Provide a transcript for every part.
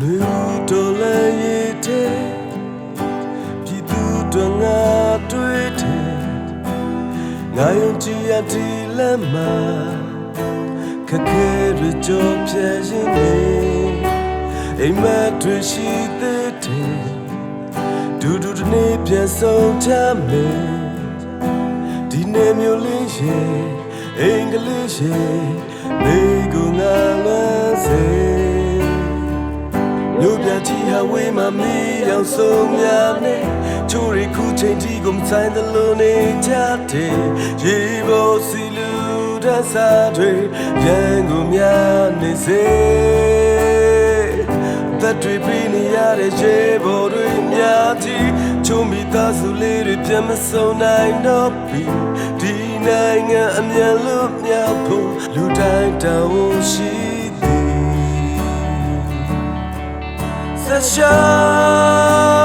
နေတော်လည်းရည်တဲ့ပြည်သူတို့ငါတွေ့တယ်ငါယုံကြည်ရတီလက်မှာခက်ခဲရကြောပြည့်ရင်နေအိမ်မက်တွေရှိတဲ့တဲ့ဒူဒူတနေ့ပြန်ဆုံးချမယ်ဒီနေ့မျိုးလေးရဲ့အင်္ဂလိပ်ရဲ့နေကုန်ငါလွယ်စေ မြို့ပြကြီးဟာဝေးမှမီးရောက်ဆုံးများနဲ့ချိုးရီခုချိန်ကြီးကိုမဆိုင်တယ်လို့နေကြတယ်ရေပေါ်စီလူဒဆာတွေရန်ကုန်များနေစေသက်တွေပြီးနေရတဲ့ရေပေါ်တွေများကြီးချုံမိသားစုလေးတွေပြန်မစုံနိုင်တော့ပြီဒီနိုင်ငံအမြန်လို့မြောက်ဖို့လူတိုင်းတောင်းရှိ သည်ဆက်ရှော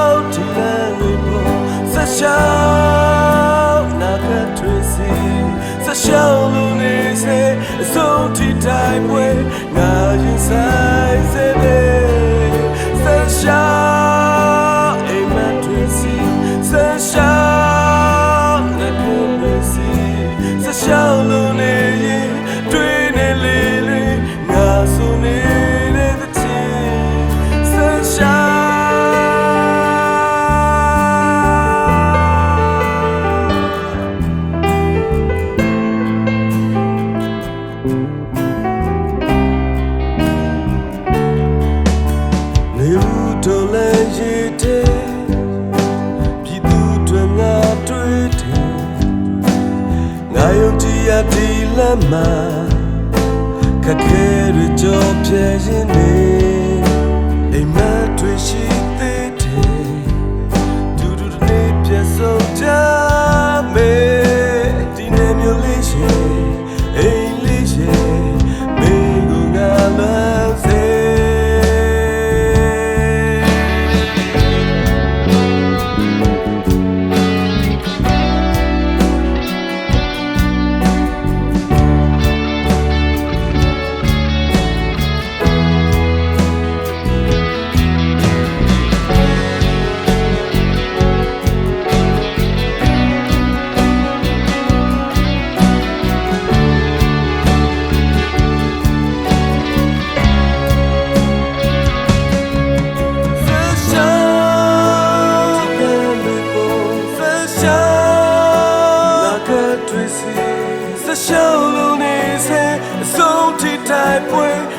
က်ဒီလမ်းတွေပေါ်ဆက်ရှောက်နာကထွေးစီဆက်ရှောက် နေဦးတော်လည်းရည်တဲ့ပြည်သူတွေငါတွေ့တယ်ငါယုံကြည်ရဒီလမ်းမှာခက်ခဲရကြော ရှောင်းလုံးနေစေအဆုံးထိတိုင်ပွဲငါရင်ဆိုင်